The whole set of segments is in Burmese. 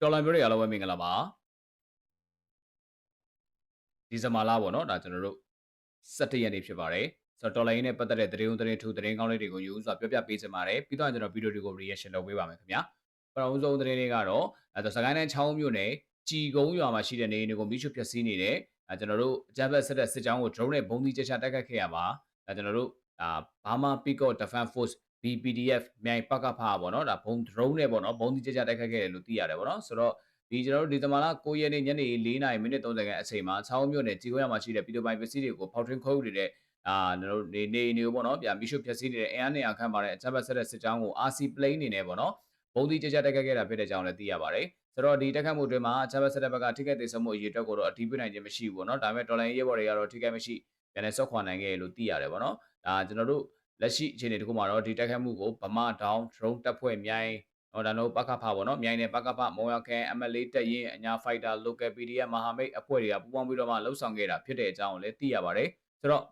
တော်လန်မျိုးတွေအားလုံးပဲမင်္ဂလာပါဒီဇင်ဘာလပေါ့နော်ဒါကျွန်တော်တို့17ရက်နေ့ဖြစ်ပါတယ်ဆိုတော့တော်လိုင်းနဲ့ပတ်သက်တဲ့သတင်းဦးသတင်းထူသတင်းကောင်းလေးတွေကိုယူစွာပြောပြပေးစင်ပါတယ်ပြီးတော့ကျွန်တော်ဗီဒီယိုတွေကို reaction လုပ်ပေးပါမယ်ခင်ဗျာပထမဆုံးသတင်းလေးကတော့အဲတော့စကိုင်းတိုင်းချောင်းမြို့နယ်ကြည်ကုန်းရွာမှာရှိတဲ့နေအိမ်တွေကိုမိရှုဖျက်ဆီးနေတဲ့အဲကျွန်တော်တို့အကြမ်းဖက်ဆက်တဲ့စစ်ကြောင်းကို drone နဲ့ဘုံသီးချချတိုက်ခတ်ခဲ့ရပါအဲကျွန်တော်တို့အာ Burma Peacock Defense Force BPDF မြိုင်ပကဖာပေါ့နော်ဒါဘုံ drone နဲ့ပေါ့နော်ဘုံသီးချချတိုက်ခတ်ခဲ့တယ်လို့သိရတယ်ပေါ့နော်ဆိုတော့ဒီကျွန်တော်တို့ဒီသမလာ9ရက်နေ့ညနေ4နာရီမိနစ်30ခန်းအချိန်မှာချောင်းမြို့နယ်ကြီးကုန်းရမှာရှိတဲ့ပြည်သူပိုင်ပစ္စည်းတွေကိုဖောက်ထွင်းခိုးယူနေတဲ့အာကျွန်တော်တို့နေနေနေပေါ့နော်ပြန်ပြီးရှုဖြည့်ဆည်းနေတဲ့အင်အားနဲ့အခန့်ပါတဲ့အချက်ပတ်ဆက်တဲ့စစ်ကြောင်းကို RC plane နေနဲ့ပေါ့နော်ဘုံသီးချချတိုက်ခတ်ခဲ့တာဖြစ်တဲ့အကြောင်းလည်းသိရပါတယ်ဆိုတော့ဒီတက်ခတ်မှုအတွင်းမှာအချက်ပတ်ဆက်တဲ့ဘက်ကထိခိုက်သေးဆုံးမှုအရေးအတွက်ကိုတော့အတီးပြနိုင်ခြင်းမရှိဘူးပေါ့နော်ဒါပေမဲ့တော်လိုင်းရေးဘော်တွေကတော့ထိခိုက်မရှိပြန်လဲဆော့ခွာနိုင်ခဲ့လို့သိရတယ်ပေါ့နော်ဒါကျွန်တော်တို့ လက်ရှိအခြေအနေတခုမှာတော့ဒီတက်ခတ်မှုကိုဗမာတောင် drone တပ်ဖွဲ့မြိုင်ဟောဒါတော့ပကဖပေါ့နော်မြိုင်နယ်ပကဖမောင်ရခဲ MLA တက်ရင်အညာ fighter local PDF မဟာမိတ်အဖွဲ့တွေကပူးပေါင်းပြီးတော့မှလှုပ်ဆောင်ခဲ့တာဖြစ်တဲ့အကြောင်းကိုလည်းသိရပါတယ်ဆိုတော့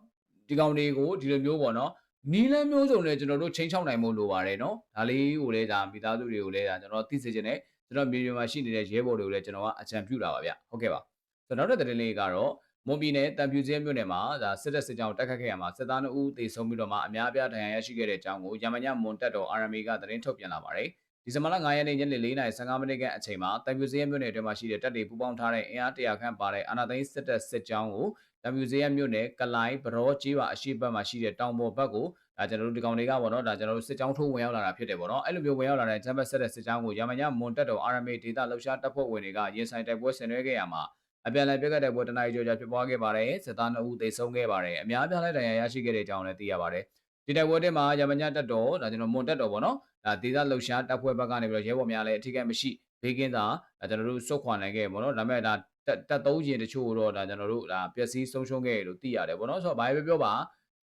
ဒီကောင်တွေကိုဒီလိုမျိုးပေါ့နော်နီးလန်းမျိုးစုံနဲ့ကျွန်တော်တို့ချိန်ချောက်နိုင်မှုလိုပါတယ်နော်ဒါလေးကိုလည်းဒါမိသားစုတွေကိုလည်းဒါကျွန်တော်သိစေချင်တယ်ကျွန်တော်မြေပြင်မှာရှိနေတဲ့ရဲဘော်တွေကိုလည်းကျွန်တော်ကအကြံပြုတာပါဗျဟုတ်ကဲ့ပါဆိုတော့နောက်တဲ့သတင်းလေးကတော့ မွန်ပြည်နယ်တံပြူစင်းမြို့နယ်မှာဒါစစ်တပ်စစ်ကြောင်းတိုက်ခတ်ခဲ့ရမှာစစ်သား2ဦးသေဆုံးပြီးတော့မှအများအပြားဒဏ်ရာရရှိခဲ့တဲ့အကြောင်းကိုရမညမွန်တက်တော် RMA ကသတင်းထုတ်ပြန်လာပါတယ်ဒီဇင်ဘာလ9ရက်နေ့ညနေ4:15မိနစ်ခန့်အချိန်မှာတံပြူစင်းမြို့နယ်အတွင်းမှာရှိတဲ့တပ်တွေပူးပေါင်းထားတဲ့အင်အား100ခန့်ပါတဲ့အာနာသိန်းစစ်တပ်စစ်ကြောင်းကိုတံပြူစင်းမြို့နယ်ကလိုင်းဘရောကြီးပါအရှိတ်ဘက်မှာရှိတဲ့တောင်ပေါ်ဘက်ကိုဒါကျွန်တော်တို့ဒီကောင်တွေကပေါ့နော်ဒါကျွန်တော်တို့စစ်ကြောင်းထိုးဝင်ရောက်လာတာဖြစ်တယ်ပေါ့နော်အဲ့လိုမျိုးဝင်ရောက်လာတဲ့ဂျမ်ဘတ်ဆက်တဲ့စစ်ကြောင်းကိုရမညမွန်တက်တော် RMA ဒေတာလှုပ်ရှားတပ်ဖွဲ့ဝင်တွေကရင်ဆိုင်တိုက်ပွဲဆင်နွှဲခဲ့ရမှာ အပြန်အလှန်ပြက်ကတဲ့ပွဲတနအီကျော်ကြာဖြစ်ပွားခဲ့ပါတယ်စစ်သား2ဦးသေဆုံးခဲ့ပါတယ်အများအပြားလည်းဒဏ်ရာရရှိခဲ့တဲ့အကြောင်းလည်းသိရပါတယ်ဒီတိုက်ပွဲထဲမှာရမညတက်တော်ဒါကျွန်တော်မွန်တက်တော်ပေါ့နော်ဒါဒေသလှုပ်ရှားတပ်ဖွဲ့ဘက်ကနေပြီးတော့ရဲဘော်များလည်းအထူးကမရှိဘေးကင်းသာဒါကျွန်တော်တို့စုတ်ခွာနိုင်ခဲ့ပေါ့နော်ဒါပေမဲ့ဒါတက်သုံးရင်တချို့တော့ဒါကျွန်တော်တို့ဒါပျက်စီးဆုံးရှုံးခဲ့လို့သိရတယ်ပေါ့နော်ဆိုတော့ဘာပဲပြောပါ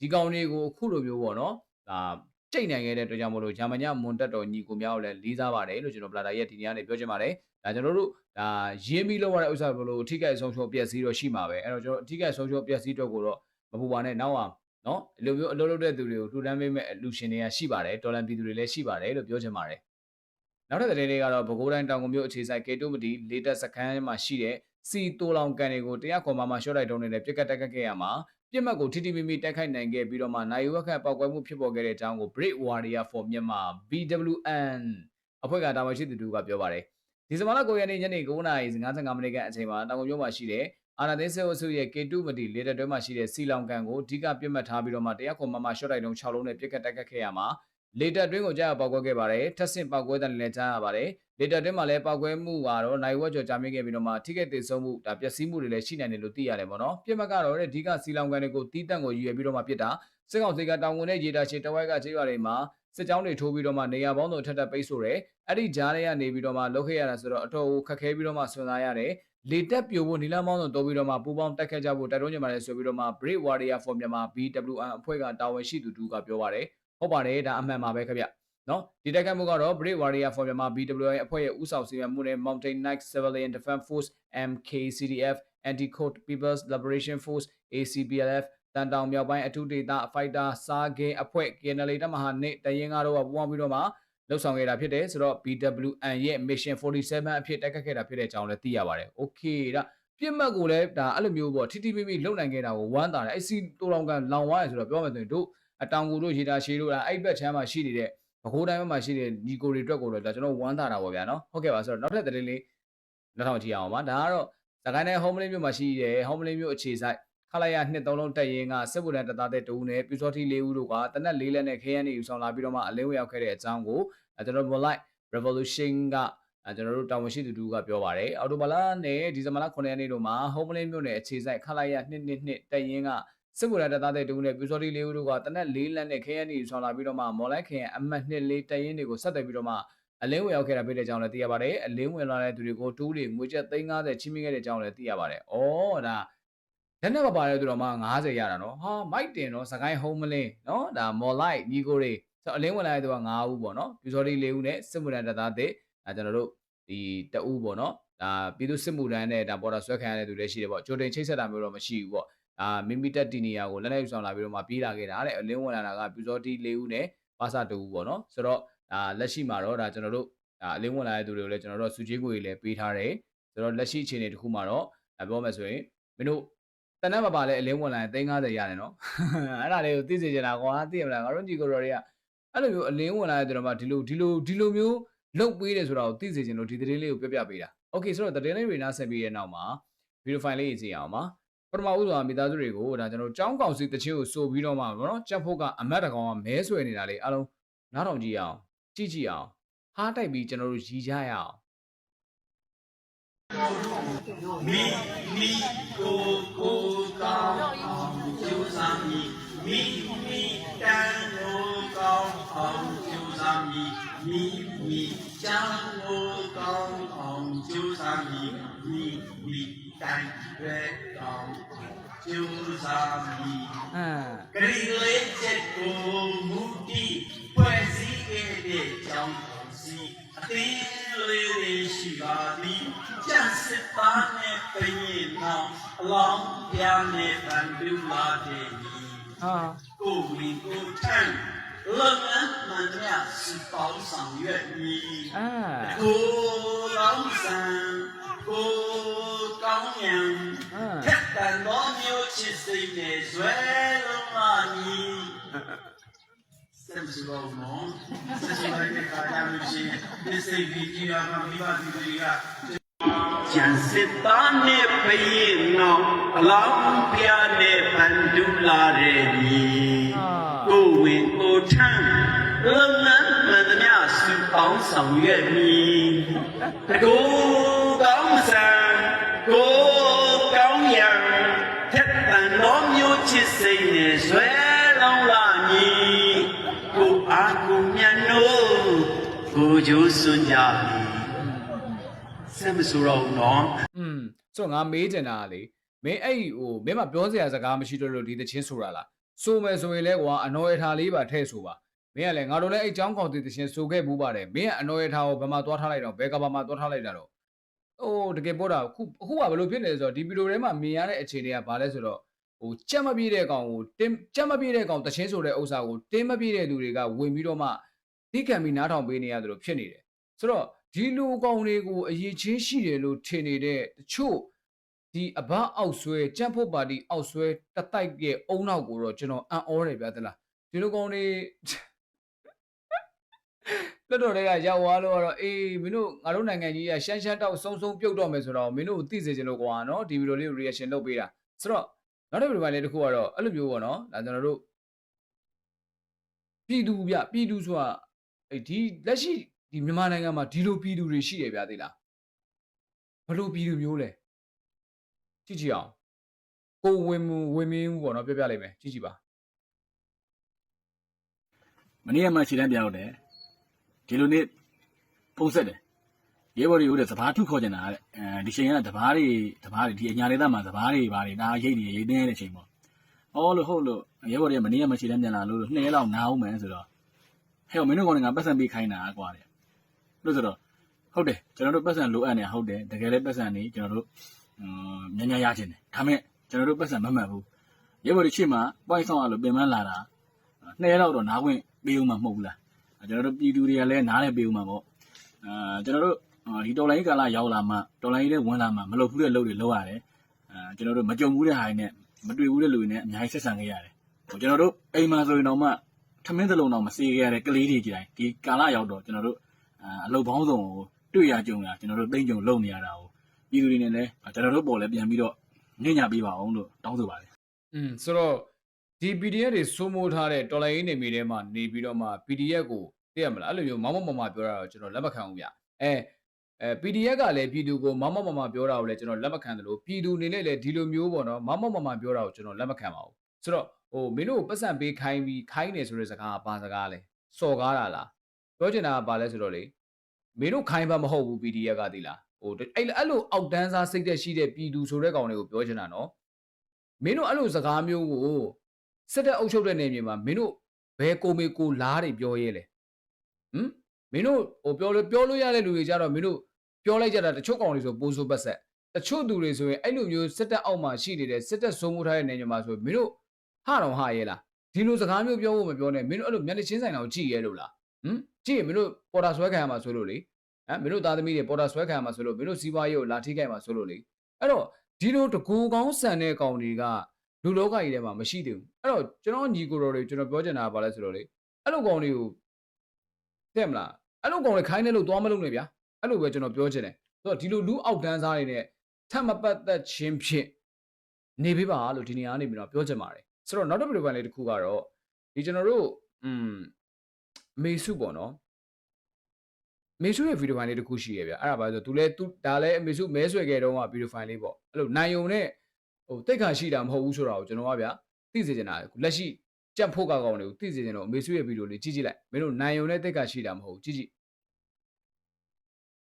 ဒီကောင်တွေကိုအခုလိုမျိုးပေါ့နော်ဒါ ကြိတ်နိုင်ခဲ့တဲ့အတွက်ကြောင့်မလို့ဂျာမညမွန်တက်တော်ညီကိုများကိုလည်းလေးစားပါတယ်လို့ကျွန်တော်ပလာတာရဲ့ဒီနေ့ကနေပြောချင်ပါတယ်ဒါကျွန်တော်တို့ဒါရင်းပြီးလောက်ရတဲ့ဥစ္စာဘလို့အထီးကဲဆုံးရှုံးပျက်စီးတော့ရှိမှာပဲအဲ့တော့ကျွန်တော်အထီးကဲဆုံးရှုံးပျက်စီးတော့ကိုတော့မပူပါနဲ့နောက်အောင်နော်ဒီလိုမျိုးအလုပ်လုပ်တဲ့သူတွေကိုထူတန်းပေးမဲ့လူရှင်တွေကရှိပါတယ်တော်လန်ပြည်သူတွေလည်းရှိပါတယ်လို့ပြောချင်ပါတယ်နောက်ထပ်သတင်းလေးကတော့ပဲခူးတိုင်းတောင်ကုန်မြို့အခြေဆိုင်ကေတုမတီလေတက်စခန်းမှာရှိတဲ့စီတိုလောင်ကန်တွေကိုတရားခေါ်မှမှရှော့တိုက်တုံးနေတဲ့ပြစ်ကတ်တက်ခတ်ခဲ့ရမှာ ပြစ်မှတ်ကိုထိထိမိမိတိုက်ခိုက်နိုင်ခဲ့ပြီးတော့မှနိုင်ဝက်ခတ်ပောက်ကွဲမှုဖြစ်ပေါ်ခဲ့တဲ့အကြောင်းကို Break Warrior for Myanmar BWN အဖွဲ့ကတာဝန်ရှိသူတို့ကပြောပါတယ်ဒီဇင်ဘာလ9ရက်နေ့ညနေ9:55မိနစ်ကအချိန်မှာတောင်ကုန်မြို့မှာရှိတဲ့အာနာသိန်းဆဲဝဆုရဲ့ကေတုမတီလေတက်တွဲမှာရှိတဲ့စီလောင်ကန်ကိုအဓိကပြစ်မှတ်ထားပြီးတော့မှတရားခေါ်မှမှရှော့တိုက်တုံး6လုံးနဲ့ပြစ်ကတ်တက်ခတ်ခဲ့ရမှာ လေတက်တွင်းကိုကြားပေါက်ကွဲခဲ့ပါတယ်ထပ်ဆင့်ပေါက်ကွဲတဲ့လည်းကြားရပါတယ်လေတက်တွင်းမှာလည်းပေါက်ကွဲမှုကတော့နိုင်ဝက်ကျော်ကြာမြင့်ခဲ့ပြီးတော့မှထိခိုက်သေးဆုံးမှုဒါပျက်စီးမှုတွေလည်းရှိနိုင်တယ်လို့သိရတယ်ပေါ့နော်ပြစ်မှတ်ကတော့အဓိကစီလောင်ကန်တွေကိုတီးတန့်ကိုရည်ရွယ်ပြီးတော့မှပြစ်တာစစ်ကောင်စီကတောင်ကုန်နဲ့ရေတာရှည်တဝိုက်ကခြေရွာတွေမှာစစ်ကြောင်းတွေထိုးပြီးတော့မှနေရာပေါင်းစုံထက်ထပ်ပိတ်ဆို့တယ်အဲ့ဒီကြားထဲကနေပြီးတော့မှလှုပ်ခဲ့ရတာဆိုတော့အတော်ခက်ခဲပြီးတော့မှဆွန်စားရတယ်လေတက်ပြိုဖို့နီလန်းပေါင်းစုံတိုးပြီးတော့မှပူပေါင်းတက်ခဲ့ကြဖို့တိုက်တွန်းကြမှာလဲဆိုပြီးတော့မှ Brave Warrior for Myanmar BWN အဖွဲ့ကတာဝန်ရှိသူတူကပြောပါတယ် ဟုတ်ပါတယ်ဒါအမှန်ပါပဲခင်ဗျနော်ဒီတိုက်ခိုက်မှုကတော့ Brave Warrior for Myanmar BWN အဖွဲ့ရဲ့ဦးဆောင်စီမံမှုနဲ့ Mountain Knight Civilian Defense Force MKCDF Anti-Code People's Liberation Force ACPLF တန်တောင်မြောက်ပိုင်းအထူးဒေသဖိုက်တာစားကင်းအဖွဲ့ KNL တပ်မဟာနေတရင်ကားတော့ပူးပေါင်းပြီးတော့မှလှုပ်ဆောင်ခဲ့တာဖြစ်တယ်ဆိုတော့ BWN ရဲ့ Mission 47အဖြစ်တက်ခတ်ခဲ့တာဖြစ်တဲ့အကြောင်းလည်းသိရပါတယ်။ Okay ဒါပြစ်မှတ်ကိုလည်းဒါအဲ့လိုမျိုးပေါ့ထိထိမိမိလုံနိုင်ခဲ့တာကိုဝမ်းသာတယ်အဲ့စီတိုလောင်ကန်လောင်ဝါးရဆိုတော့ပြောမှဆိုရင်တို့ အတောင်ကူတို့ရေတာရှည်တို့အဲ့ဘက်ချမ်းမှာရှိနေတဲ့ဘကိုးတိုင်းမှာရှိတဲ့ညီကိုတွေအတွက်ကိုတော့ဒါကျွန်တော်ဝမ်းသာတာပေါ့ဗျာနော်။ဟုတ်ကဲ့ပါဆိုတော့နောက်ထပ်သတင်းလေးနောက်ထောင်ကြည့်အောင်ပါဒါကတော့စကိုင်းတိုင်း home lane မြို့မှာရှိတဲ့ home lane မြို့အခြေဆိုင်ခလာရနှစ်သုံးလုံးတက်ရင်ကစစ်ဗိုလ်တန်းတပ်သားတဲ့တူနဲ့ပြူစောတိ၄ဦးတို့ကတနက်၄လက်နဲ့ခဲရန်နေယူဆောင်လာပြီးတော့မှအလင်းဝရောက်ခဲ့တဲ့အကြောင်းကိုကျွန်တော် Molite Revolution ကကျွန်တော်တို့တာဝန်ရှိသူတူကပြောပါတယ်အော်တိုဘာလနဲ့ဒီဇင်ဘာလ9ရက်နေ့တို့မှာ Homeland မြို့နယ်အခြေဆိုင်ခလာရ222တက်ရင်က စစ်ဗိုလ်တပ်သားတဲ့တူနဲ့ပြူစောတိ၄ဦးတို့ကတနက်၄လက်နဲ့ခဲရန်နေယူဆောင်လာပြီးတော့မှမော်လိုက်ခင်အမှတ်2လေးတက်ရင်တွေကိုဆက်သွယ်ပြီးတော့မှအလင်းဝင်ရောက်ခဲ့တာဖြစ်တဲ့အကြောင်းလည်းသိရပါတယ်အလင်းဝင်လာတဲ့သူတွေကိုတူးတွေငွေကျပ်350ချိမိခဲ့တဲ့အကြောင်းလည်းသိရပါတယ်။အော်ဒါလက်နဲ့မပါတဲ့သူတော်မှ90ရတာနော်ဟာမိုက်တင်နော်စကိုင်းဟုံးမလင်းနော်ဒါမော်လိုက်ညီကိုတွေဆိုအလင်းဝင်လာတဲ့သူက9ဦးပေါ့နော်ပြူစော်ဒီ4ဦးနဲ့စစ်မှုထမ်းတပ်သားတဲ့ဒါကျွန်တော်တို့ဒီတအူးပေါ့နော်ဒါပြည်သူစစ်မှုထမ်းနဲ့ဒါပေါ်တာဆွဲခံရတဲ့သူတွေရှိတယ်ပေါ့ကြိုတင်ချိတ်ဆက်တာမျိုးတော့မရှိဘူးပေါ့ အာမိမိတက်တီနီယာကိုလက်နဲ့ယူဆောင်လာပြီးတော့မှပြေးလာခဲ့တာတဲ့အလင်းဝင်လာတာကပြူစော်ဒီ4ဦးနဲ့ပါစာ2ဦးပေါ့နော်ဆိုတော့ဒါလက်ရှိမှာတော့ဒါကျွန်တော်တို့ ဒါအလင်းဝင်လာတဲ့သူတွေကိုလည်းကျွန်တော်တို့စုချင်းကိုကြီးလည်းပေးထားတယ်ဆိုတော့လက်ရှိအခြေအနေတစ်ခုမှာတော့ဒါပြောမယ်ဆိုရင်မင်းတို့တနက်မပါလဲအလင်းဝင်လာရင်350ရတယ်နော်အဲ့ဒါလေးကိုသိစေချင်တာကွာသိရမလားငါတို့ညီကိုတော်တွေကအဲ့လိုမျိုးအလင်းဝင်လာတဲ့သူတော်မှဒီလိုဒီလိုဒီလိုမျိုးလုတ်ပေးတယ်ဆိုတာကိုသိစေချင်လို့ဒီသတင်းလေးကိုပြပြပေးတာโอเคဆိုတော့သတင်းလေးတွေနားဆက်ပြီးတဲ့နောက်မှာဗီဒီယိုဖိုင်လေးရေးကြည့်အောင်ပါ ပထမဦးစွာမိသားစုတွေကိုဒါကျွန်တော်ចောင်းကောင်စီတချင်းကိုစိုးပြီးတော့မှဗောနော်ချက်ဖို့ကအမတ်တကောင်ကမဲဆွဲနေတာလေအားလုံးနားထောင်ကြည့်အောင်ကြည့်ကြည့်အောင်ဟားတိုက်ပြီးကျွန်တော်တို့ရီကြရအောင်မိမိကိုကိုကောင်းအောင်ကျူစာမီမိမိတန်ကိုကောင်းအောင်ကျူစာမီမိမိချမ်းကိုကောင်းအောင်ကျူစာမီမိမိ တန်ရဲကောင်းကျူစာမီအမ်ဂရီလေးချက်ကိုမူတီဖွဲ့စည်းခဲ့တဲ့ကြောင်းတော်စီအသေးလေးလေးရှိပါသည်ကြံစစ်သားနဲ့ပြင်းနောင်အလောင်းပြားနဲ့ဗန်ဒူလာတဲ့ဟာကိုဝီကိုထန်လုံငန်းမှန်မြစီပေါင်းဆောင်ရွက်မည်အာကိုလောင်းဆန်ကိုကော စိတ်နဲ့ဇွဲလုံးလာမည်စံစဘောနော်စစလိုက်တဲ့ခါကြလို့ရှိရင်ဒီစိတ်ကြီးကြီးရမှာမိဘသူတွေကကျန်စစ်သားနဲ့ဖရင်နောက်အလောင်းပြားနဲ့ဗန်ဒူလာတဲ့ညီကိုဝင်ကိုထမ်းလုံလန်းမှန်သမျှစုပေါင်းဆောင်ရွက်မည်ကိုကော စ်စိတ်နဲ့ဆွဲလောင်းလာမည်ကိုအားကိုမြတ်နိုးကိုကြိုးစွန့်ကြမည်စမဆိုတော့ဘူးနော် อืมဆိုတော့ငါမေးချင်တာကလေမင်းအဲ့ဟိုမင်းမပြောစရာစကားမရှိတော့လို့ဒီတချင်းဆိုတာလားဆိုမယ်ဆိုရင်လဲကွာအနော်ရထားလေးပါထည့်ဆိုပါမင်းကလည်းငါတို့လည်းအဲ့ចောင်းကောင်တီတချင်းဆိုခဲ့ဘူးပါတယ်မင်းကအနော်ရထားကိုဘယ်မှာသွားထားလိုက်တော့ဘယ်ကဘာမှာသွားထားလိုက်တာတော့အိုးတကယ်ပို့တာအခုအခုကဘယ်လိုဖြစ်နေလဲဆိုတော့ဒီဗီဒီယိုထဲမှာမြင်ရတဲ့အခြေအနေကဘာလဲဆိုတော့ ဟိုကြက်မပြေးတဲ့ကောင်ကိုတင်းကြက်မပြေးတဲ့ကောင်တချင်းဆိုတဲ့ဥစ္စာကိုတင်းမပြေးတဲ့လူတွေကဝင်ပြီးတော့မှသိခံပြီးနားထောင်ပေးနေရတယ်လို့ဖြစ်နေတယ်ဆိုတော့ဒီလူကောင်တွေကိုအရေးချင်းရှိတယ်လို့ထင်နေတဲ့တချို့ဒီအဘအောက်ဆွဲကြက်ဖို့ပါတီအောက်ဆွဲတတိုက်ရဲ့အုံနောက်ကိုတော့ကျွန်တော်အံ့ဩတယ်ဗျာသလားဒီလူကောင်တွေလွတ်တော်တွေကရောက်သွားလို့ကတော့အေးမင်းတို့ငါတို့နိုင်ငံကြီးကရှမ်းရှမ်းတောက်စုံစုံပြုတ်တော့မယ်ဆိုတော့မင်းတို့သိစေချင်လို့ကွာနော်ဒီဗီဒီယိုလေးကို reaction လုပ်ပေးတာဆိုတော့ နောက်တစ်ဗီဒီယိုပိုင်းလေးတစ်ခုကတော့အဲ့လိုမျိုးပေါ့နော်ဒါကျွန်တော်တို့ပြည်သူဗျပြည်သူဆိုတာအေးဒီလက်ရှိဒီမြန်မာနိုင်ငံမှာဒီလိုပြည်သူတွေရှိတယ်ဗျာသိလားဘယ်လိုပြည်သူမျိုးလဲကြည့်ကြည့်အောင်ကိုဝင်မူဝင်မင်းဦးပေါ့နော်ပြောပြလိုက်မယ်ကြည့်ကြည့်ပါမနေ့ကမှခြေတန်းပြတော့တယ်ဒီလိုနေ့ပုံဆက်တယ် ရဲဘော်တွေဦးတဲ့စဘာထုခေါ်ကျင်တာတဲ့အဲဒီချိန်ကတဘာတွေတဘာတွေဒီအညာဒေသမှာစဘာတွေဘာတွေဒါရိတ်နေရိတ်နေတဲ့ချိန်ပေါ့အော်လို့ဟုတ်လို့ရဲဘော်တွေကမနေ့ကမှခြေတန်းပြန်လာလို့နှစ်ရက်လောက်နားအောင်မယ်ဆိုတော့ဟဲ့မင်းတို့ကောင်ကပတ်စံပေးခိုင်းတာကွာတဲ့လို့ဆိုတော့ဟုတ်တယ်ကျွန်တော်တို့ပတ်စံလိုအပ်နေဟုတ်တယ်တကယ်လည်းပတ်စံနေကျွန်တော်တို့ညညရခြင်းတယ်ဒါမဲ့ကျွန်တော်တို့ပတ်စံမမှတ်ဘူးရဲဘော်တွေရှေ့မှာပွိုင်းဆောင်ရလို့ပင်မလာတာနှစ်ရက်လောက်တော့နားခွင့်ပေးဦးမှာမဟုတ်ဘူးလားအဲကျွန်တော်တို့ပြည်သူတွေကလည်းနားလည်းပေးဦးမှာပေါ့အာကျွန်တော်တို့အာ ဒီတော်လိုင်းကာလရောက်လာမှတော်လိုင်းလေးဝင်လာမှမလုပ်ဘူးတဲ့လုပ်တွေလုပ်ရတယ်အာကျွန်တော်တို့မကြုံဘူးတဲ့ဟာတွေနဲ့မတွေ့ဘူးတဲ့လူတွေနဲ့အများကြီးဆက်ဆံခဲ့ရတယ်ဟိုကျွန်တော်တို့အိမ်မှာဆိုရင်တော့မှထမင်းသလုံးတော့မစေခဲ့ရတဲ့ကလေးတွေကြတိုင်းဒီကာလရောက်တော့ကျွန်တော်တို့အာအလုပ်ပေါင်းစုံကိုတွေ့ရကြုံရကျွန်တော်တို့တိမ့်ကြုံလုပ်နေရတာကိုပြည်သူတွေနဲ့လည်းကျွန်တော်တို့ပေါ်လည်းပြန်ပြီးတော့ညဉ့်ညပေးပါအောင်လို့တောင်းဆိုပါတယ်อืมဆိုတော့ဒီ PDF တွေစိုးမိုးထားတဲ့တော်လိုင်းရင်းနေမီထဲမှာနေပြီးတော့မှ PDF ကိုသိရမလားအဲ့လိုမျိုးမောင်မောင်မမပြောတာတော့ကျွန်တော်လက်မခံဘူးဗျအဲ အဲ PDF ကလည်းပြည်သူကိုမောင်မောင်မမပြောတာကိုလည်းကျွန်တော်လက်မခံတယ်လို့ပြည်သူအနေနဲ့လည်းဒီလိုမျိုးပေါ့နော်မောင်မောင်မမပြောတာကိုကျွန်တော်လက်မခံပါဘူးဆိုတော့ဟိုမင်းတို့ကိုပတ်စံပေးခိုင်းပြီးခိုင်းနေဆိုတဲ့စကားကဘာစကားလဲစော်ကားတာလားပြောချင်တာကဘာလဲဆိုတော့လေမင်းတို့ခိုင်းပါမဟုတ်ဘူး PDF ကသိလားဟိုအဲ့အဲ့လိုအောက်တန်းစားစိတ်သက်ရှိတဲ့ပြည်သူဆိုတဲ့ကောင်တွေကိုပြောချင်တာနော်မင်းတို့အဲ့လိုစကားမျိုးကိုစစ်တပ်အုပ်ချုပ်တဲ့နေမြေမှာမင်းတို့ဘယ်ကိုမေကိုလားတွေပြောရဲလဲဟမ်မင်းတို့ဟိုပြောလို့ပြောလို့ရတဲ့လူတွေကြတော့မင်းတို့ ပြောလိုက်ကြတာတချို့ကောင်တွေဆိုပိုးဆိုးပတ်ဆက်တချို့သူတွေဆိုရင်အဲ့လိုမျိုးစစ်တပ်အောက်မှာရှိနေတဲ့စစ်တပ်စိုးမိုးထားတဲ့နေမြေမှာဆိုမင်းတို့ဟာတော့ဟာရဲလားဒီလိုစကားမျိုးပြောဖို့မပြောနဲ့မင်းတို့အဲ့လိုမျက်နှာချင်းဆိုင်အောင်ကြည့်ရဲလို့လားဟမ်ကြည့်ရင်မင်းတို့ပေါ်တာဆွဲခံရမှာဆိုလို့လေဟမ်မင်းတို့သားသမီးတွေပေါ်တာဆွဲခံရမှာဆိုလို့မင်းတို့စီးပွားရေးကိုလာထိခိုက်မှာဆိုလို့လေအဲ့တော့ဒီလိုတကူကောင်းဆန်တဲ့ကောင်တွေကလူလောကကြီးထဲမှာမရှိသေးဘူးအဲ့တော့ကျွန်တော်ညီကိုတော်တွေကျွန်တော်ပြောချင်တာကဘာလဲဆိုတော့လေအဲ့လိုကောင်တွေကိုတဲ့မလားအဲ့လိုကောင်တွေခိုင်းနေလို့သွားမလုပ်နဲ့ဗျာ အဲ့လိုပဲကျွန်တော်ပြောချင်တယ်ဆိုတော့ဒီလိုလူအောက်တန်းစားတွေနဲ့ထပ်မပတ်သက်ခြင်းဖြင့်နေပေးပါလို့ဒီနေရာကနေပြီးတော့ပြောချင်ပါတယ်ဆိုတော့နောက်တစ်ဗီဒီယိုပိုင်းလေးတစ်ခုကတော့ဒီကျွန်တော်တို့อืมမေစုပေါ့နော်မေစုရဲ့ဗီဒီယိုဖိုင်လေးတစ်ခုရှိရဗျအဲ့ဒါပါဆိုသူလဲသူဒါလဲမေစုမဲဆွဲခဲ့တော့ကဗီဒီယိုဖိုင်လေးပေါ့အဲ့လိုနိုင်ယုံနဲ့ဟိုတိတ်ခါရှိတာမဟုတ်ဘူးဆိုတာကိုကျွန်တော်ကဗျသိစေချင်တာလက်ရှိကြက်ဖို့ကကောင်တွေကိုသိစေချင်တော့မေစုရဲ့ဗီဒီယိုလေးကြည့်ကြည့်လိုက်မင်းတို့နိုင်ယုံနဲ့တိတ်ခါရှိတာမဟုတ်ဘူးကြည့်ကြည့်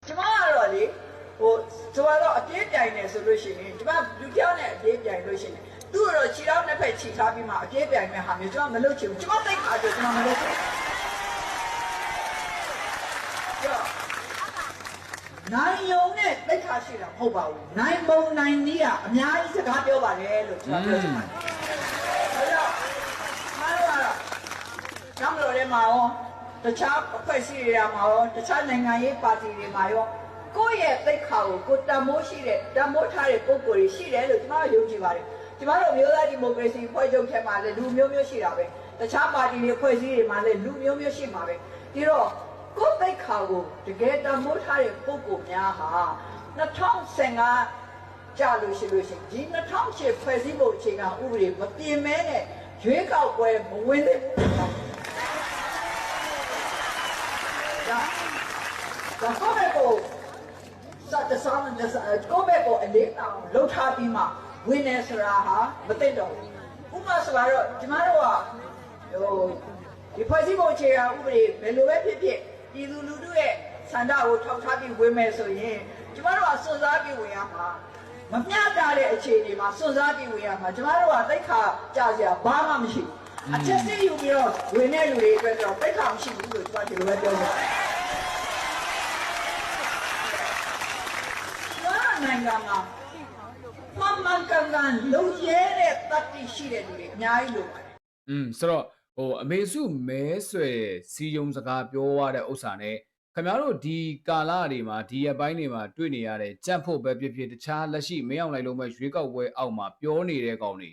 ကျမကတော့လေဟိုကျမတော့အပြေးပြိုင်နေဆိုလို့ရှိရင်ကျမလူပြောင်းနဲ့အပြေးပြိုင်လို့ရှိရင်သူ့တော့ခြေထောက်နှစ်ဖက်ခြိထားပြီးမှအပြေးပြိုင်မဲ့ဟာမျိုးကျမမလုပ်ချင်ဘူးကျမသိခါကျကျမမလုပ်ချင်ဘူးကြောက်နိုင်ယုံနဲ့သိခါရှိတာမဟုတ်ပါဘူးနိုင်မုံနိုင်နည်းကအများကြီးစကားပြောပါတယ်လို့ကျမပြောချင်ပါတယ်အဲ့တော့ကျမတို့ကတော့ကျောင်းတော်ထဲမှာရော တခြားအဖွဲ့အစည်းတွေမှာရောတခြားနိုင်ငံရေးပါတီတွေမှာရောကိုယ့်ရဲ့သိက္ခာကိုကိုယ်တန်မိုးရှိတဲ့တန်မိုးထားတဲ့ပုံကိုယ်ကြီးရှိတယ်လို့ကျမတို့ယုံကြည်ပါတယ်ကျမတို့မျိုးသားဒီမိုကရေစီဖွဲ့ချုပ်ထဲမှာလည်းလူမျိုးမျိုးရှိတာပဲတခြားပါတီတွေဖွဲ့စည်းတွေမှာလည်းလူမျိုးမျိုးရှိမှာပဲဒီတော့ကိုယ်သိက္ခာကိုတကယ်တန်မိုးထားတဲ့ပုံကိုယ်များဟာ2015ကြာလို့ရှိလို့ရှိရင်ဒီ2008ဖွဲ့စည်းပုံအခြေခံဥပဒေမပြင်မဲနဲ့ရွေးကောက်ပွဲမဝင်သေးဘူး ဒါဒါကောမဲ့ကိုစတဆမ်းနဲ့ကောမဲ့ကိုအလေးတောင်လှုပ်ထားပြီးမှဝင်နေဆိုတာဟာမသိတော့ဘူးဥပမာဆိုတော့ဒီမှာတော့ဟိုဒီဖွဲ့စည်းပုံအခြေခံဥပဒေဘယ်လိုပဲဖြစ်ဖြစ်ပြည်သူလူထုရဲ့ဆန္ဒကိုထောက်ထားပြီးဝင်မယ်ဆိုရင်ကျမတို့ကစွန့်စားပြီးဝင်ရမှာမမျှတာတဲ့အခြေအနေမှာစွန့်စားပြီးဝင်ရမှာကျမတို့ကသိခါကြစရာဘာမှမရှိဘူး အချက်စစ်ယူပြီးတော့ဝင်တဲ့လူတွေအတွက်တော့သိခါမရှိဘူးလို့ကျမဒီလိုပဲပြောချင်တယ်ကျမနိုင်ငံမှာမမန်ကန်ကန်လုံရဲတဲ့တတိရှိတဲ့လူတွေအများကြီးလိုပါတယ်อืมဆိုတော့ဟိုအမေစုမဲဆွဲစီယုံစကားပြောရတဲ့ဥစ္စာနဲ့ခင်ဗျားတို့ဒီကာလတွေမှာဒီရက်ပိုင်းတွေမှာတွေ့နေရတဲ့ကြက်ဖို့ပဲဖြစ်ဖြစ်တခြားလက်ရှိမင်းအောင်လိုက်လို့မဲ့ရွေးကောက်ပွဲအောက်မှာပြောနေတဲ့ကောင်တွေ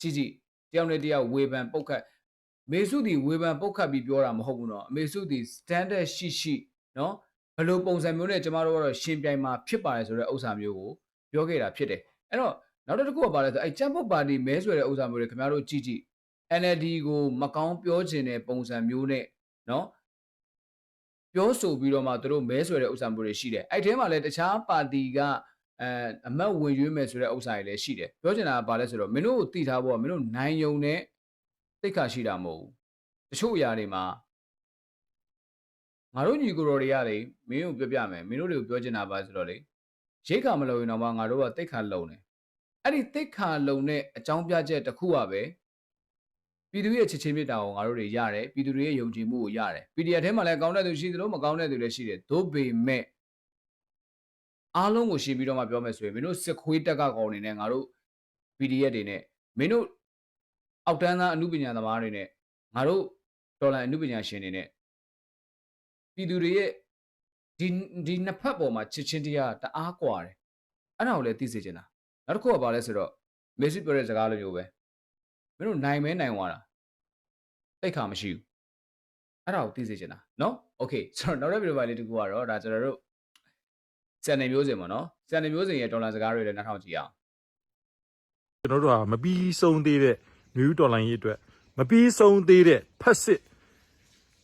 ကြည့်ကြည့် တယောက်နဲ့တယောက်ဝေဖန်ပုတ်ခတ်မေစုဒီဝေဖန်ပုတ်ခတ်ပြီးပြောတာမဟုတ်ဘူးเนาะအမေစုဒီ standard ရှိရှိเนาะဘယ်လိုပုံစံမျိုးနဲ့ကျမတို့ကတော့ရှင်ပြိုင်မှာဖြစ်ပါတယ်ဆိုတဲ့ဥစ္စာမျိုးကိုပြောခဲ့တာဖြစ်တယ်အဲ့တော့နောက်တစ်ခုကပါလဲဆိုအဲ့ကြက်ဖို့ပါတီမဲဆွဲတဲ့ဥစ္စာမျိုးတွေခင်ဗျားတို့ကြည့်ကြည့် NLD ကိုမကောင်းပြောခြင်းတဲ့ပုံစံမျိုးနဲ့เนาะပြောဆိုပြီးတော့မှသူတို့မဲဆွဲတဲ့ဥစ္စာမျိုးတွေရှိတယ်အဲ့ထဲမှာလည်းတခြားပါတီက အဲအမတ်ဝင်ရွေးမယ်ဆိုတဲ့ဥစ္စာတွေလည်းရှိတယ်ပြောချင်တာကဘာလဲဆိုတော့မင်းတို့ကိုသိထားဖို့ကမင်းတို့နိုင်ယုံနဲ့သိက္ခာရှိတာမဟုတ်ဘူးတချို့အရာတွေမှာငါတို့ညီကိုတော်တွေကလေမင်းတို့ပြောပြမယ်မင်းတို့တွေကိုပြောချင်တာပါဆိုတော့လေရိတ်ခါမလုံရင်တော့မှငါတို့ကသိက္ခာလုံတယ်အဲ့ဒီသိက္ခာလုံတဲ့အကြောင်းပြချက်တစ်ခုကပဲပြည်သူရဲ့ချစ်ချင်းမြတ်တာကိုငါတို့တွေရတယ်ပြည်သူတွေရဲ့ယုံကြည်မှုကိုရတယ် PDF ထဲမှာလည်းကောင်းတဲ့သူရှိသလိုမကောင်းတဲ့သူလည်းရှိတယ်သို့ပေမဲ့ အားလုံးကိုရှင်းပြီးတော့မှပြောမယ်ဆိုရင်မင်းတို့စစ်ခွေးတက်ကကောင်နေနဲ့ငါတို့ PDF တွေနဲ့မင်းတို့အောက်တန်းသားအမှုပညာသမားတွေနဲ့ငါတို့တော်လန်အမှုပညာရှင်တွေနဲ့ပြည်သူတွေရဲ့ဒီဒီနှစ်ဖက်ပေါ်မှာချစ်ချင်းတရားတအားกว่าတယ်အဲ့ဒါကိုလည်းသိစေချင်တာနောက်တစ်ခုကဘာလဲဆိုတော့မေဆီပြောတဲ့စကားလိုမျိုးပဲ မင်းတို့နိုင်မဲနိုင်သွားတာတိတ်ခါမရှိဘူးအဲ့ဒါကိုသိစေချင်တာเนาะโอเคဆိုတော့နောက်တဲ့ဗီဒီယိုဖိုင်လေးတစ်ခုကတော့ဒါကျွန်တော်တို့ စံနေမျိုးစင်ပေါ့နော်စံနေမျိုးစင်ရဲ့ဒေါ်လာစကားတွေလည်းနှာထောင်ကြည့်အောင်ကျွန်တော်တို့ကမပြီးဆုံးသေးတဲ့နယူးဒေါ်လာရေးအတွက်မပြီးဆုံးသေးတဲ့ဖက်စစ်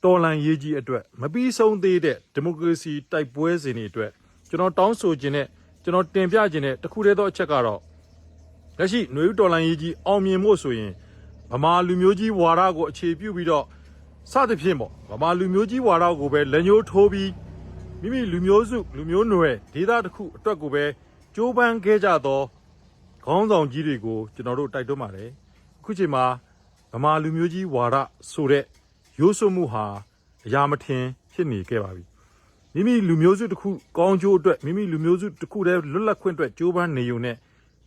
ဒေါ်လာရေးကြီးအတွက်မပြီးဆုံးသေးတဲ့ဒီမိုကရေစီတိုက်ပွဲစဉ်တွေအတွက်ကျွန်တော်တောင်းဆိုခြင်းနဲ့ကျွန်တော်တင်ပြခြင်းနဲ့တခုတည်းသောအချက်ကတော့လက်ရှိနယူးဒေါ်လာရေးကြီးအောင်မြင်ဖို့ဆိုရင်ဗမာလူမျိုးကြီးဝါဒကိုအခြေပြုပြီးတော့စသဖြင့်ပေါ့ဗမာလူမျိုးကြီးဝါဒကိုပဲလက်ညှိုးထိုးပြီး မိမိလူမျိုးစုလူမျိုးနွယ်ဒေသတစ်ခုအတွက်ကိုပဲကြိုးပမ်းခဲ့ကြသောခေါင်းဆောင်ကြီးတွေကိုကျွန်တော်တို့တိုက်တွန်းပါတယ်အခုချိန်မှာဗမာလူမျိုးကြီးဝါဒဆိုတဲ့ရိုးစွမှုဟာအရာမထင်ဖြစ်နေခဲ့ပါပြီမိမိလူမျိုးစုတစ်ခုကောင်းကျိုးအတွက်မိမိလူမျိုးစုတစ်ခုတည်းလွတ်လပ်ခွင့်အတွက်ကြိုးပမ်းနေုံနဲ့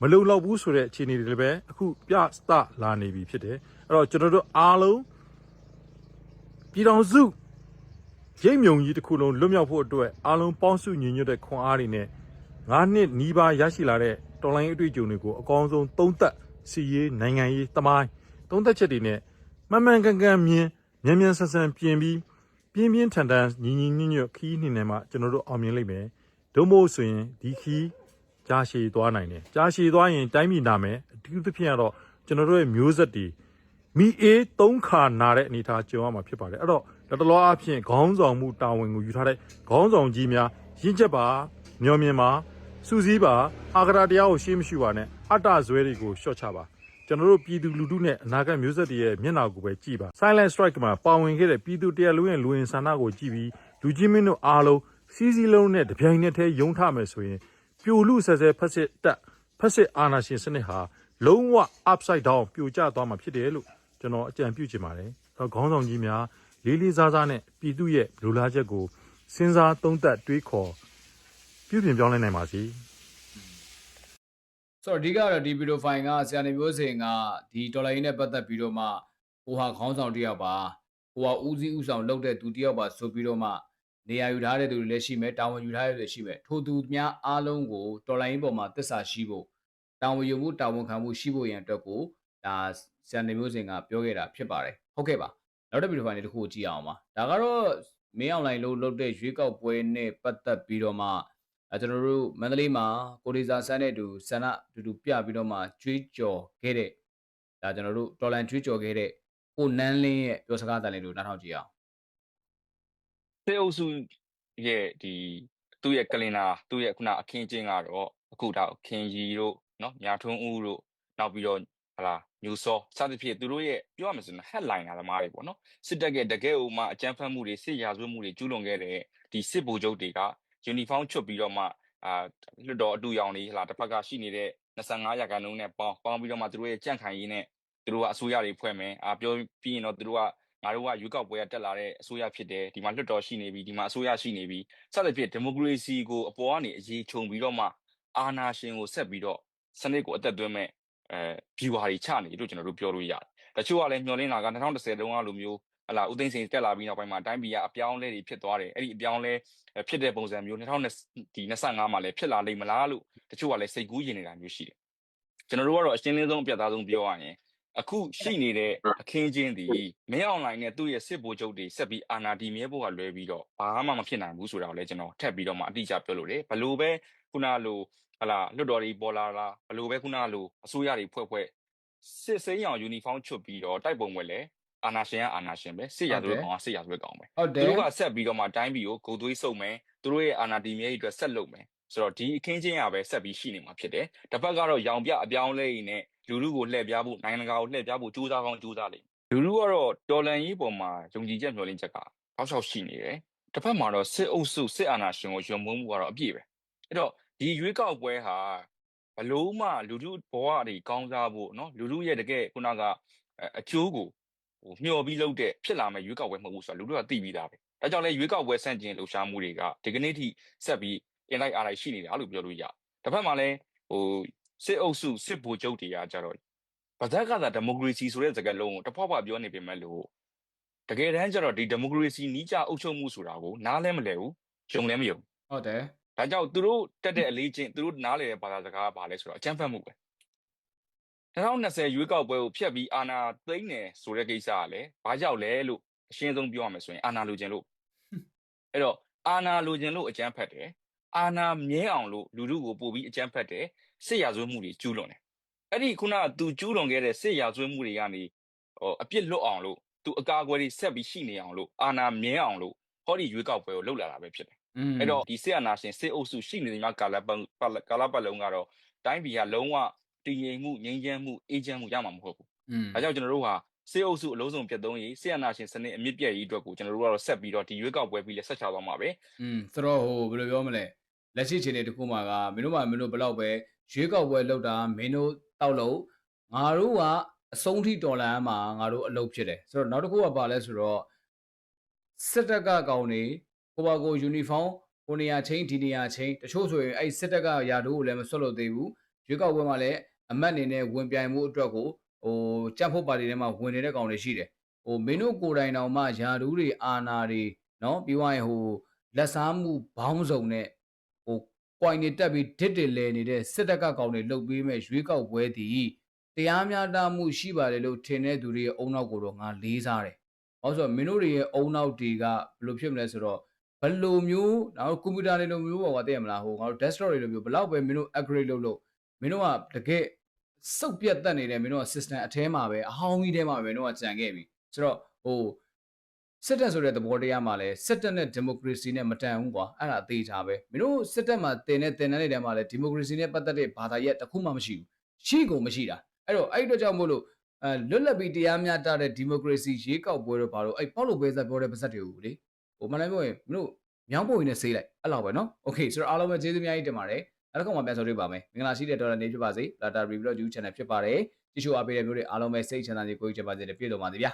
မလုံလောက်ဘူးဆိုတဲ့အခြေအနေတွေလည်းပဲအခုပြသလာနေပြီဖြစ်တယ်အဲ့တော့ကျွန်တော်တို့အားလုံးပြည်တော်စု ရိပ်မြုံကြီးတစ်ခုလုံးလွတ်မြောက်ဖို့အတွက်အားလုံးပေါင်းစုညီညွတ်တဲ့ခွန်အားတွေနဲ့ငါးနှစ်နီးပါးရရှိလာတဲ့တော်လိုင်းအတွေ့အကြုံတွေကိုအကောင်းဆုံးသုံးသပ်စီရေးနိုင်ငံရေးတမိုင်းသုံးသပ်ချက်တွေနဲ့မှန်မှန်ကန်ကန်မြင်မြန်မြန်ဆန်ဆန်ပြင်ပြီးပြင်းပြင်းထန်ထန်ညီညီညွတ်ညွတ်ခီးနေနေမှကျွန်တော်တို့အောင်မြင်လိမ့်မယ်ဒုမို့ဆိုရင်ဒီခီးကြားရှည်သွားနိုင်တယ်ကြားရှည်သွားရင်တိုင်းပြည်နာမယ်အထူးသဖြင့်ကတော့ကျွန်တော်တို့ရဲ့မျိုးဆက်တွေမိအေးသုံးခါနာတဲ့အနေအထားကြုံရမှာဖြစ်ပါတယ်အဲ့တော့လက် တလောအဖြစ်ခေါင်းဆောင်မှုတာဝန်ကိုယူထားတဲ့ခေါင်းဆောင်ကြီးများရင့်ချက်ပါမျောမြင်ပါစူးစီးပါအာဂရာတရားကိုရှေးမရှိပါနဲ့အတ္တဇွဲတွေကိုရှော့ချပါကျွန်တော်တို့ပြည်သူလူထုနဲ့အနာဂတ်မျိုးဆက်တွေရဲ့မျက်နှာကိုပဲကြည့်ပါ Silent Strike မှာပါဝင်ခဲ့တဲ့ပြည်သူတရားလုံးရဲ့လူဝင်ဆန္ဒကိုကြည့်ပြီးလူကြီးမင်းတို့အားလုံးစီးစီးလုံးနဲ့တပြိုင်နက်တည်းယုံထမယ်ဆိုရင်ပြိုလူဆဲဆဲဖက်စစ်တက်ဖက်စစ်အာဏာရှင်စနစ်ဟာလုံးဝ upside down ပြိုကျသွားမှာဖြစ်တယ်လို့ကျွန်တော်အကြံပြုချင်ပါတယ်။တော့ခေါင်းဆောင်ကြီးများ လေးလေးစားစားနဲ့ပြည်သူရဲ့လူလားချက်ကိုစဉ်းစားသုံးသပ်တွေးခေါ်ပြုပြင်ပြောင်းလဲနိုင်ပါစေ။ဆိုတော့အဓိကတော့ဒီဗီဒီယိုဖိုင်ကဆရာနေမျိုးစင်ကဒီဒေါ်လာရင်းနဲ့ပတ်သက်ပြီးတော့မှဟိုဟာခေါင်းဆောင်တစ်ယောက်ပါဟိုဟာဦးစီးဦးဆောင်လုပ်တဲ့သူတစ်ယောက်ပါဆိုပြီးတော့မှနေရာယူထားတဲ့သူတွေလည်းရှိမယ်တာဝန်ယူထားတဲ့သူတွေရှိမယ်ထို့သူများအားလုံးကိုဒေါ်လာရင်းပေါ်မှာတစ္ဆာရှိဖို့တာဝန်ယူမှုတာဝန်ခံမှုရှိဖို့ရန်အတွက်ကိုဒါဆရာနေမျိုးစင်ကပြောခဲ့တာဖြစ်ပါတယ်ဟုတ်ကဲ့ပါ နောက်တစ်ဗီဒီယိုဖိုင်လေးတစ်ခုကိုကြည့်အောင်ပါဒါကတော့မင်းအွန်လိုင်းလို့လုပ်တဲ့ရွေးကောက်ပွဲနဲ့ပတ်သက်ပြီးတော့မှအဲကျွန်တော်တို့မန္တလေးမှာကိုရီစာဆန်းတဲ့တူဆန္ဒတူတူပြပြီးတော့မှကြွေးကြော်ခဲ့တဲ့ဒါကျွန်တော်တို့တော်လန်ကြွေးကြော်ခဲ့တဲ့ကိုနန်းလင်းရဲ့ပြောစကားတန်လေးတို့နားထောင်ကြည့်အောင်စေအုပ်စုရဲ့ဒီသူ့ရဲ့ကလင်နာသူ့ရဲ့ခုနအခင်းချင်းကတော့အခုတော့ခင်ကြီးတို့နော်ညာထွန်းဦးတို့နောက်ပြီးတော့ဟလာ ညူစောစသဖြင့်သူတို့ရဲ့ပြောရမယ်ဆိုရင် headline လာသမားတွေပေါ့နော်စစ်တပ်ရဲ့တကယ်ဥမာအကြမ်းဖက်မှုတွေစစ်ရာဇဝတ်မှုတွေကျူးလွန်ခဲ့တဲ့ဒီစစ်ဗိုလ်ချုပ်တွေကယူနီဖောင်းချွတ်ပြီးတော့မှအာလွတ်တော်အတူရောင်တွေဟလာတစ်ဖက်ကရှိနေတဲ့25ရာခိုင်နှုန်းနဲ့ပေါင်းပေါင်းပြီးတော့မှသူတို့ရဲ့ကြန့်ခိုင်ရေးနဲ့သူတို့ကအစိုးရတွေဖွဲ့မယ်အာပြောပြီးရင်တော့သူတို့ကငါတို့ကရွေးကောက်ပွဲကတက်လာတဲ့အစိုးရဖြစ်တယ်ဒီမှာလွှတ်တော်ရှိနေပြီဒီမှာအစိုးရရှိနေပြီစသဖြင့်ဒီမိုကရေစီကိုအပေါ်ကနေအရေးခြုံပြီးတော့မှအာဏာရှင်ကိုဆက်ပြီးတော့စနစ်ကိုအသက်သွင်းမဲ့ အဲ view ဟာတွေချနေလို့ကျွန်တော်တို့ပြောလို့ရတယ်တချို့ကလည်းမျှော်လင့်တာက2010တုန်းကလိုမျိုးဟလာဦးသိန်းစိန်တက်လာပြီးနောက်ပိုင်းမှာတိုင်းပြည်ကအပြောင်းအလဲတွေဖြစ်သွားတယ်အဲ့ဒီအပြောင်းအလဲဖြစ်တဲ့ပုံစံမျိုး2020ဒီ25မှာလည်းဖြစ်လာလိမ့်မလားလို့တချို့ကလည်းစိတ်ကူးရင်နေတာမျိုးရှိတယ်ကျွန်တော်တို့ကတော့အရှင်းလင်းဆုံးအပြတ်သားဆုံးပြောရရင်အခုရှိနေတဲ့အခင်းချင်းဒီမင်းအွန်လိုင်းနဲ့သူ့ရဲ့စစ်ဗိုလ်ချုပ်တွေဆက်ပြီးအာဏာတည်မြဲဖို့ကလွဲပြီးတော့ဘာမှမဖြစ်နိုင်ဘူးဆိုတာကိုလည်းကျွန်တော်ထပ်ပြီးတော့မှအတိအကျပြောလို့တယ်ဘလို့ပဲ ခုနလိုဟလာလွတ်တော်တွေပေါ်လာလားဘလို့ပဲခုနလိုအစိုးရတွေဖွဲ့ဖွဲ့စစ်စိမ်းရောင်ယူနီဖောင်းချွတ်ပြီးတော့တိုက်ပုံွက်လဲအာဏာရှင်ကအာဏာရှင်ပဲစစ်ရာဇဝတ်ကောင်ကစစ်ရာဇဝတ်ကောင်ပဲဟုတ်တသူယ်တို့ကဆက်ပြီးတော့မှတိုင်းပြည်ကိုဂုံသွေးစုပ်မယ်သူတို့ရဲ့အာဏာတည်မြဲရေးအတွက်ဆက်လုပ်မယ်ဆိုတော့ဒီအခင်းချင်းရပဲဆက်ပြီးရှိနေမှာဖြစ်တယ်တစ်ဖက်ကတော့ရောင်ပြအပြောင်းလဲရင်းနဲ့လူလူကိုလှည့်ပြဖို့နိုင်ငံတကာကိုလှည့်ပြဖို့ကြိုးစားကောင်းကြိုးစားလိမ့်မယ်လူလူကတော့တော်လန်ရေးပေါ်မှာယုံကြည်ချက်မျှော်လင့်ချက်ကတောက်လျှောက်ရှိနေတယ်တစ်ဖက်မှာတော့စစ်အုပ်စုစစ်အာဏာရှင်ကိုယုံမုန်းမှုကတော့အပြည့်ပဲအဲ့တော့ ဒီရွေးကောက်ပွဲဟာဘလို့မှလူလူဘဝတွေကောင်းစားဖို့เนาะလူလူရဲ့တကယ်ခုနကအအကျိုးကို ဟိုမျှော်ပြီးလုပ်တဲ့ဖြစ်လာမဲ့ရွေးကောက်ပွဲမဟုတ်ဘူးဆိုတာလူတို့ကသိပြီးသားပဲ။ဒါကြောင့်လဲရွေးကောက်ပွဲဆန့်ကျင်လှုပ်ရှားမှုတွေကဒီကနေ့ထိဆက်ပြီးအင်လိုက်အားလိုက်ရှိနေတာလို့ပြောလို့ရတယ်။တစ်ဖက်မှာလဲဟိုစစ်အုပ်စုစစ်ဗိုလ်ချုပ်တွေကကြတော့ဗဇက်ကသာဒီမိုကရေစီဆိုတဲ့စကားလုံးကိုတစ်ဖွက်ဖွက်ပြောနေပေမဲ့လို့တကယ်တမ်းကျတော့ဒီဒီမိုကရေစီနီးကျအုပ်ချုပ်မှုဆိုတာကိုနားလဲမလဲဘူး၊ယုံလဲမယုံ ဟုတ်တယ် ။ ဒါကြောင့်သူတို့တက်တဲ့အလေးချင်းသူတို့နားလဲတဲ့ဘာသာစကားကဘာလဲဆိုတော့အကြမ်းဖက်မှုပဲ2020ရွေးကောက်ပွဲကိုဖျက်ပြီးအာဏာသိမ်းတယ်ဆိုတဲ့ကိစ္စကလည်းဘာကြောက်လဲလို့အရှင်းဆုံးပြောရမယ်ဆိုရင်အာဏာလိုချင်လို့အဲ့တော့အာဏာလိုချင်လို့အကြမ်းဖက်တယ်အာဏာမြဲအောင်လို့လူလူကိုပို့ပြီးအကြမ်းဖက်တယ်စစ်ရာဇဝတ်မှုတွေကျူးလွန်တယ်အဲ့ဒီခုနကသူကျူးလွန်ခဲ့တဲ့စစ်ရာဇဝတ်မှုတွေကနေဟိုအပြစ်လွတ်အောင်လို့သူအကာအကွယ်တွေဆက်ပြီးရှိနေအောင်လို့အာဏာမြဲအောင်လို့ဟောဒီရွေးကောက်ပွဲကိုလှုပ်လာတာပဲဖြစ်တယ်อืม အဲ့တော့ဒီစစ်အာဏာရှင်စစ်အုပ်စုရှိနေတဲ့ကာလပတ်ကာလပတ်လုံးကတော့တိုင်းပြည်ကလုံးဝတည်ငြိမ်မှုငြိမ်းချမ်းမှုအေးချမ်းမှုရမှာမဟုတ်ဘူး။အဲကြောင့်ကျွန်တော်တို့ဟာစစ်အုပ်စုအလုံးစုံပြတ်သုံးရေးစစ်အာဏာရှင်စနစ်အမြင့်ပြည့်ရေးအတွက်ကိုကျွန်တော်တို့ကတော့ဆက်ပြီးတော့ဒီရွေးကောက်ပွဲပြီးလဲဆက်ချသွားမှာပဲ။อืมဆိုတော့ဟိုဘယ်လိုပြောမလဲ။လက်ရှိအခြေအနေတခုမှာကမင်းတို့ကမင်းတို့ဘယ်လောက်ပဲရွေးကောက်ပွဲလုပ်တာမင်းတို့တောက်လို့ငါတို့ကအဆုံးထိတော်လာမှာငါတို့အလုပ်ဖြစ်တယ်။ဆိုတော့နောက်တစ်ခုကပါလဲဆိုတော့စစ်တပ်ကကောင်နေ ကိုပါကိုယူနီဖောင်းကိုနေရာချင်းဒီနေရာချင်းတချို့ဆိုရင်အဲ့စစ်တပ်ကယာတို့ကိုလည်းမဆွတ်လို့သေးဘူးရွေးကောက်ပွဲမှာလည်းအမတ်အနေနဲ့ဝင်ပြိုင်မှုအတွက်ကိုဟိုကြက်ဖို့ပါတီထဲမှာဝင်နေတဲ့ကောင်တွေရှိတယ်ဟိုမင်းတို့ကိုယ်တိုင်တောင်မှယာတို့တွေအာနာတွေနော်ပြီးသွားရင်ဟိုလက်စားမှုဘောင်းစုံနဲ့ဟို point တွေတက်ပြီးဒစ်တွေလဲနေတဲ့စစ်တပ်ကကောင်တွေလှုပ်ပေးမဲ့ရွေးကောက်ပွဲတည်တရားမျှတမှုရှိပါတယ်လို့ထင်တဲ့သူတွေရဲ့အုံနောက်ကိုတော့ငါလေးစားတယ်။ဘာလို့ဆိုတော့မင်းတို့တွေရဲ့အုံနောက်တွေကဘယ်လိုဖြစ်မလဲဆိုတော့ ဘယ်လိုမျိုးတော့ကွန်ပျူတာတွေလိုမျိုးပေါ့ကွာသိရမလားဟိုငါတို့ desktop တွေလိုမျိုးဘယ်လောက်ပဲမင်းတို့ upgrade လုပ်လို့မင်းတို့ကတကယ်စုပ်ပြတ်တက်နေတဲ့မင်းတို့က system အထဲမှာပဲအဟောင်းကြီးထဲမှာပဲမင်းတို့ကကြံခဲ့ပြီဆိုတော့ဟိုစစ်တပ်ဆိုတဲ့သဘောတရားမှာလဲစစ်တပ်နဲ့ဒီမိုကရေစီနဲ့မတန်ဘူးကွာအဲ့ဒါအသေးချာပဲမင်းတို့စစ်တပ်မှာတင်တဲ့တင်တဲ့နေထဲမှာလဲဒီမိုကရေစီနဲ့ပတ်သက်တဲ့ဘာသာရပ်တစ်ခုမှမရှိဘူးရှိကုန်မရှိတာအဲ့တော့အဲ့ဒီတော့ကြောင့်မို့လို့အဲလွတ်လပ်ပြီးတရားမျှတတဲ့ဒီမိုကရေစီရေးကောက်ပွဲတော့ဘာလို့အဲ့ပေါက်လို့ပဲဆက်ပြောတဲ့ပါဇက်တွေကိုလေ ဟိုမနိုင်ပြောရင်မင်းတို့မြောင်းပုံရင်းနဲ့ဆေးလိုက်အဲ့လောက်ပဲနော်โอเคဆိုတော့အားလုံးပဲကျေးဇူးအများကြီးတင်ပါတယ်နောက်တစ်ခါမှပြန်ဆော်တွေ့ပါမယ်မင်္ဂလာရှိတဲ့ဒေါ်လာနေဖြစ်ပါစေလာတာ review YouTube channel ဖြစ်ပါတယ်ကြည့်ရှုအားပေးတဲ့မျိုးတွေအားလုံးပဲစိတ်ချမ်းသာစေကိုယ်ကြပါစေတဲ့ပြည့်စုံပါစေဗျာ